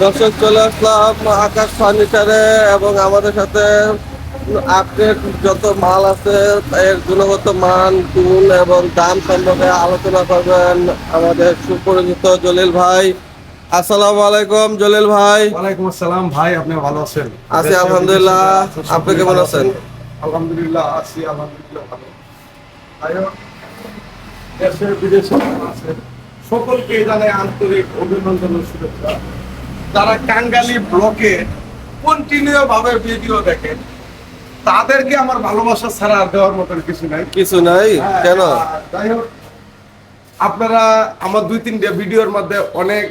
আমাদের চলে আসলাম আকাশ এবং আমাদের সাথে আপডেট যত মাল আছে, এর গুণগত মান, গুণ এবং দাম সম্পর্কে আলোচনা করবেন আমাদের সুপরিচিত জলিল ভাই। আসসালামু আলাইকুম জলিল ভাই। ওয়ালাইকুম আসসালাম ভাই আপনি ভালো আছেন? আছি আলহামদুলিল্লাহ। আপনি কেমন আছেন? আলহামদুলিল্লাহ আছি আলহামদুলিল্লাহ ভালো। দেশে বিদেশে সকলকে জানাই আন্তরিক অভিনন্দন ও শুভেচ্ছা। যারা কাঙ্গালি ব্লকে কন্টিনিউ ভাবে ভিডিও দেখেন তাদেরকে আমার ভালোবাসা ছাড়া আর দেওয়ার মতন কিছু নাই। কিছু নাই? হ্যাঁ, কেন? যাই হোক আপনারা আমার দুই তিনটা ভিডিওর মধ্যে অনেক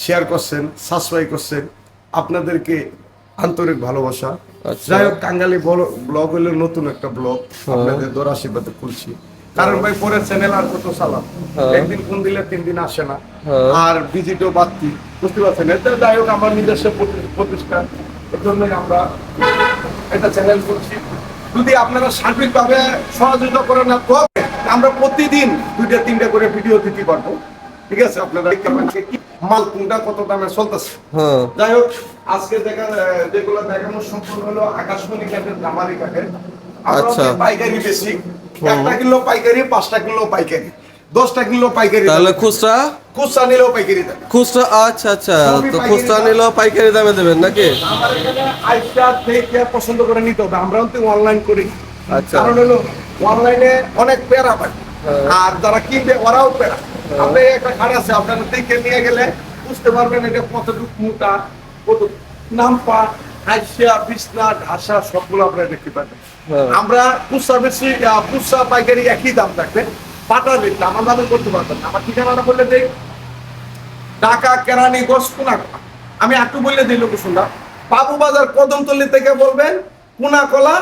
শেয়ার করছেন সাবস্ক্রাইব করছেন আপনাদেরকে আন্তরিক ভালোবাসা। আচ্ছা। যাই হোক কাঙ্গালি ব্লগ হলো নতুন একটা ব্লগ আপনাদের দোর আশীর্বাদে খুলছি। কারণ ভাই পরে চ্যানেল আর কত চালাম? হ্যাঁ। একদিন কোন দিলে তিন দিন আসে না। হ্যাঁ। আর ভিজিটও বাড়তি বুঝতে পারছেন? এতে যাই হোক আমার নিজস্ব প্রতি- প্রতিষ্ঠান এর জন্যই আমরা একটা চ্যানেল করছি যদি আপনারা সার্বিকভাবে সহযোগিতা করেন না আমরা প্রতিদিন দুইটা তিনটা করে ভিডিও দিতে পারব। ঠিক আছে? আপনারা মাল কোনটা কত দামে চলতেছে? হ্যাঁ। যাই হোক আজকে দেখা যেগুলো দেখানো সম্পূর্ণ হলো আকাশমণি কাঠের জামারি কাঠের। আচ্ছা। পাইকারি বেশি। একটা কিলো পাইকারি পাঁচটা কিলো পাইকারি। দশটা কিলো পাইকারি তাহলে খুচরা? খুচরা নিলেও পাইকারি খুচরা আচ্ছা আচ্ছা। তো খুচরা নিলেও পাইকারি দামে দেবেন নাকি? আমার এখানে আইসা দেখে পছন্দ করে নিতে হবে। আমরাও তো অনলাইন করি। আচ্ছা। কারণ হলো অনলাইনে অনেক পেয়ারা পায়। হ্যাঁ। আর যারা কিনবে ওরাও পেয়ারা। আপনি একটা খাট আছে আপনারা দেখে নিয়ে গেলে বুঝতে পারবেন এটা কতটুকু মোটা কত নামপা হাইসিয়া বিছনা ঢাসা সবগুলো আপনারা দেখতে পাবেন। হ্যাঁ। আমরা খুচরা বেশি আহ, পাইকারি একই দাম থাকবে। পাটা রেট আমার দামে করতে পারবেন আমার ঠিকানাটা বললে দেই। ঢাকা কোনাকলা আমি একটু বলে দিই লোকেশনটা। বাবু বাজার কদমতলি থেকে বলবেন কোনাকলা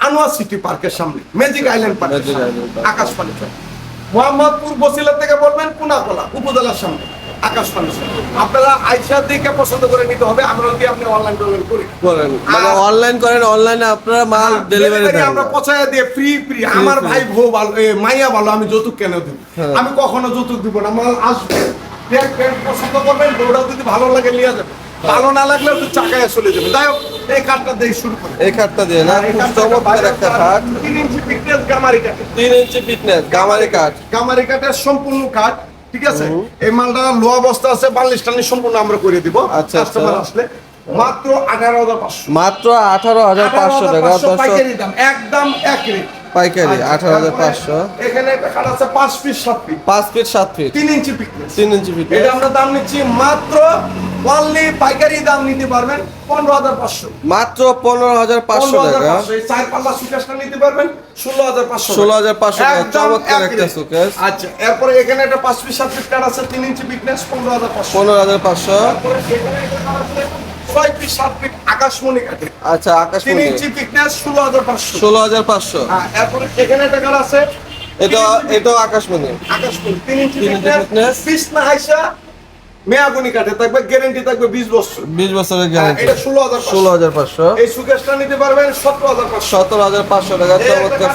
আনোয়ার সিটি পার্কের সামনে ম্যাজিক আইল্যান্ড Magic সামনে, মোহাম্মদপুর বসিলা থেকে বলবেন কোনাকলা উপজেলার সামনে আকাশবাণী আপনারা আইসা দেখে পছন্দ করে নিতে হবে আমরা যদি আপনি অনলাইন পেমেন্ট করি। করেন মানে অনলাইন করেন অনলাইনে আপনারা মাল ডেলিভারি দেন। আমরা পচায় দিয়ে ফ্রি ফ্রি আমার ভাই ভো ভালো মাইয়া ভালো আমি যৌতুক কেন দিব? হ্যাঁ। আমি কখনো যৌতুক দিব না মাল আসবে। পছন্দ করবেন যদি ভালো লাগে নিয়ে যাবে। ভালো না লাগলে একটু চাকায় চলে যাবে। যাই হোক এই কাঠটা দিয়ে শুরু করি। এই খাটটা দিয়ে না? খুব চমৎকার একটা খাট তিন ইঞ্চি thickness গামারি কাঠ। তিন ইঞ্চি ফিটনেস গামারি কাঠ। গামারি কাঠের সম্পূর্ণ কাঠ ঠিক আছে? এই মালটা লো অবস্থা আছে বাল্লিশ টাল্লিশ সম্পূর্ণ আমরা করে দিব। আচ্ছা, কাস্টমার আচ্ছা। আসলে মাত্র আঠারো হাজার পাঁচশো। মাত্র আঠারো হাজার পাঁচশো টাকা পাইকারি দাম একদম এক রেট পাইকারি আঠারো হাজার পাঁচশো। এখানে একটা কাঠ আছে পাঁচ ফিট সাত পিস পাঁচ ফিট সাত ফিট তিন ইঞ্চি তিন ইঞ্চি ফিটনেস এটা আমরা দাম নিচ্ছি মাত্র অনলি পাইকারি দাম নিতে পারবেন পনেরো হাজার পাঁচশো। মাত্র পনেরো হাজার পাঁচশো টাকা। চার পাল্লা সুকেশটা নিতে পারবেন ষোলো হাজার পাঁচশো ষোলো হাজার পাঁচশো চমৎকার একটা। সুকেস আচ্ছা এরপরে এখানে একটা পাঁচ পিস সাত পিস আছে তিন ইঞ্চি পিকনেস পনেরো হাজার পাঁচশো। পনেরো হাজার পাঁচশো। ছয় পিস সাত পিস আকাশমণি কাঠে আচ্ছা আকাশ তিন ইঞ্চি পিকনেস ষোলো হাজার পাঁচশো। ষোলো হাজার পাঁচশো। হ্যাঁ এরপরে এখানে একটা কাঠ আছে এটা এটাও আকাশমণি। আকাশমণি। তিন ইঞ্চি thickness। পিস না হাইসা মেয়াগুনি কাঠে থাকবে গ্যারেন্টি থাকবে বিশ বছর। বিশ বছরের হ্যাঁ, গ্যারান্টি এটা ষোলো হাজার ষোলো হাজার পাঁচশো। এই সুকেশটা নিতে পারবেন সতেরো হাজার পাঁচশো। সতেরো হাজার পাঁচশো টাকা চমৎকার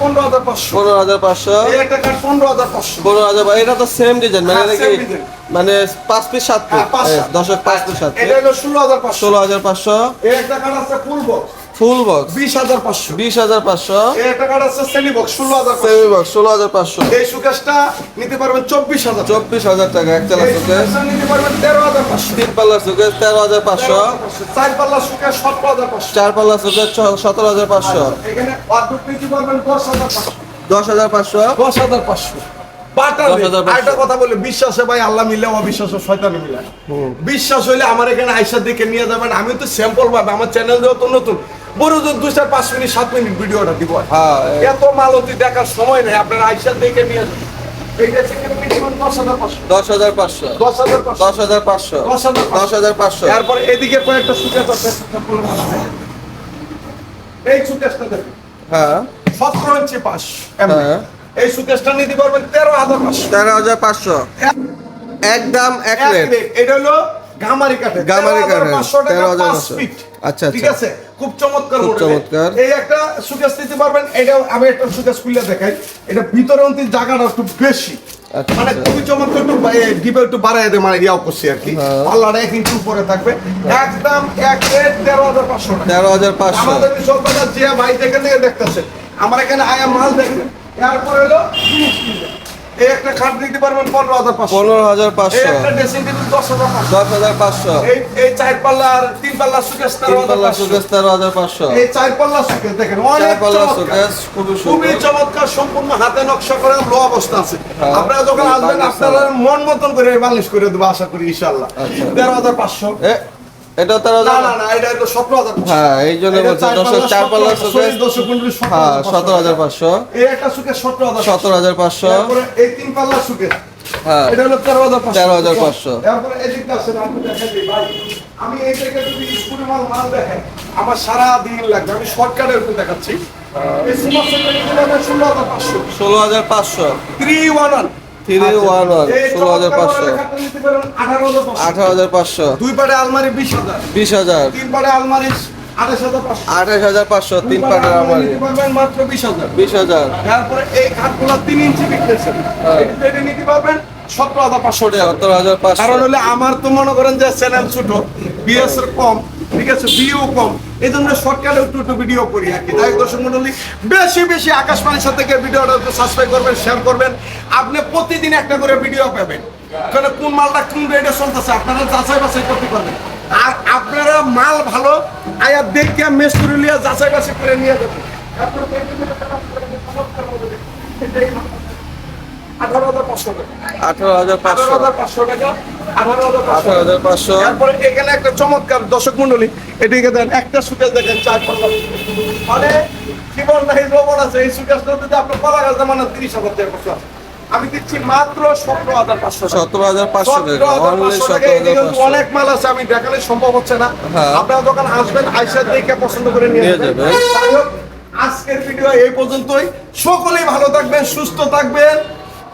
পনেরো হাজার পাঁচশো। পনেরো হাজার পাঁচশো। একটা কাঠ পনেরো হাজার পাঁচশো। পনেরো হাজার এটা তো সেম ডিজাইন মানে হ্যাঁ, এটা কি? same design। মানে পাঁচ পিস সাত হ্যাঁ, পিস। দশক পাঁচ পিস সাত পিস ষোলো হাজার পাঁচশো। ষোলো হাজার পাঁচশো। একটা কাঠ আছে ফুল বক্স ফুল বক্স বিশ হাজার পাঁচশো বিশ হাজার পাঁচশো কাঠ আছে সেমি বক্স ষোলো হাজার পাঁচশো সেমি বক্স ষোলো হাজার পাঁচশো এই সুকেশটা নিতে পারবেন চব্বিশ হাজার চব্বিশ হাজার টাকা এক চালা এই নিতে পারবেন তেরো হাজার পাঁচশো তিন পাল্লা সুকেস তেরো হাজার পাঁচশো চার পাল্লা সুকেশ সতেরো হাজার পাঁচশো চার পাল্লা সুকেস সতেরো হাজার পাঁচশো এখানে নিতে পারবেন দশ হাজার পাঁচশো দশ হাজার পাঁচশো দশ হাজার পাঁচশো একটা কথা বলে বিশ্বাসে ভাই আল্লাহ মিলে অবিশ্বাস শয়তানি মিলে। বিশ্বাস হইলে আমার এখানে আইসার দিকে নিয়ে যাবেন আমি তো স্যাম্পল পাবে আমার চ্যানেল যেহেতু নতুন। বড় জোর দুই চার পাঁচ মিনিট সাত মিনিট ভিডিওটা দিব হ্যাঁ এত মালতি দেখার সময় নেই আপনার আইসার দিকে নিয়ে যাবেন এরপর এদিকে কয়েকটা সুকেশ আছে এই সুকেশটা দেখুন। হ্যাঁ। সতেরো ইঞ্চি পাঁচ হ্যাঁ। এই সুকেশটা নিতে পারবেন তেরো হাজার পাঁচশো। তেরো হাজার পাঁচশো। একদম এক রেট এটা হলো গামারি কাঠে গামারি কাঠের, 13,500 টাকা 13,500 পাঁচ ফিট আচ্ছা, ঠিক আচ্ছা। আছে? খুব চমৎকার চমৎকার। এই একটা সুকেস নিতে পারবেন। এটা আমি একটা সুকেস খুলে দেখাই। এটা ভিতরে অন্তি জায়গাটা একটু বেশি। আচ্ছা, মানে আচ্ছা। খুবই চমৎকার একটু ডিপে একটু বাড়াই দেয় মানে ইয়াও করছি আর কি। হ্যাঁ। পাল্লাটা এক ইঞ্চি উপরে থাকবে। একদম এক রেট তেরো হাজার পাঁচশো তেরো হাজার পাঁচশো। আমাদের সরকার যে ভাই যেখান থেকে দেখতেছে। আমার এখানে আয়া মাল দেখেন। এরপরে হলো জিনিস কিনবেন। এই একটা খাট দিতে পারবেন পনেরো হাজার পাঁচশো। পনেরো হাজার পাঁচশো। একটা ড্রেসিং টেবিল দশ হাজার পাঁচশো। দশ হাজার পাঁচশো। এই এই চার পাল্লা তিন পাল্লা সুকেস তেরো হাজার সুকেশ তেরো হাজার পাঁচশো। এই চার পাল্লা সুকেস দেখেন অনেক চমৎকার। সুকেশ খুবই খুবই চমৎকার সম্পূর্ণ হাতে নকশা করে লো অবস্থা আছে। হ্যাঁ। আপনারা যখন আসবেন আপনারা মন মতন করে বালিশ করে দেবো আশা করি ইনশাল্লাহ আচ্ছা। তেরো হাজার পাঁচশো। এটা তারা না না না এটা তো 17000 হ্যাঁ এই জন্য বলছে 10 চার পাল্লা সুকে হ্যাঁ 17500 এই একটা এই তিন পাল্লা সুকে হ্যাঁ এটা হলো 13500 এই দিকটা আছে আমি দেখাই দিই। ভাই আমি এই আমার সারা লাগবে। আমি শর্টকাটে দেখাচ্ছি। এই সুপার সেটটা কিন্তু 16500 থ্রি ওয়ান ওয়ান ষোলো হাজার পাঁচশো। আঠারো হাজার পাঁচশো। দুই পাটে আলমারি বিশ হাজার। বিশ হাজার। তিন পাটে আলমারি আঠাশ হাজার পাঁচশো। তিন পাটের আলমারি মাত্র বিশ হাজার। বিশ হাজার। তারপরে এই খাটগুলো তিন ইঞ্চি হ্যাঁ। নিতে পারবেন সতেরো হাজার পাঁচশো টাকা। সতেরো হাজার পাঁচশো। কারণ হলে আমার তো মনে করেন যে চ্যানেল ছোট বিএস এর কম। ঠিক আছে, ভিউ কম। এই জন্য শর্টকাটে একটু একটু ভিডিও করি আর কি। তাই দর্শক মন্ডলী, বেশি বেশি আকাশবাণীর সাথে ভিডিওটা সাবস্ক্রাইব করবেন শেয়ার করবেন। আপনি প্রতিদিন একটা করে ভিডিও পাবেন। কারণ কোন মালটা কোন রেটে চলতেছে, আপনারা যাচাই বাছাই করতে পারবেন। আর আপনারা মাল ভালো, আয়া দেখে মেস করে নিয়ে যাচাই বাছাই করে নিয়ে যাবেন। আঠারো হাজার পাঁচশো টাকা। আঠারো হাজার পাঁচশো। হাজার পাঁচশো টাকা আঠারো হাজার পাঁচশো। আঠারো হাজার পাঁচশো। তারপরে এখানে একটা চমৎকার দর্শক মন্ডলী এদিকে দেন একটা সুকেশ দেখেন চার পাল্লা মানে জীবন নাই রোবট আছে এই সুকেশটা আপনার কলা গাছ মানে তিরিশ হাজার টাকা করতে হবে। আমি দিচ্ছি মাত্র সতেরো হাজার পাঁচশো সতেরো হাজার পাঁচশো টাকা হাজার অনলি পাঁচশো টাকা, সতেরো এদিকে হাজার কিন্তু পাঁচশো। অনেক মাল আছে আমি দেখালে সম্ভব হচ্ছে না। আপনার দোকান আসবেন আইসা দেখে পছন্দ করে নিয়ে যাবেন। আজকের ভিডিও এই পর্যন্তই। সকলেই ভালো থাকবেন সুস্থ থাকবেন।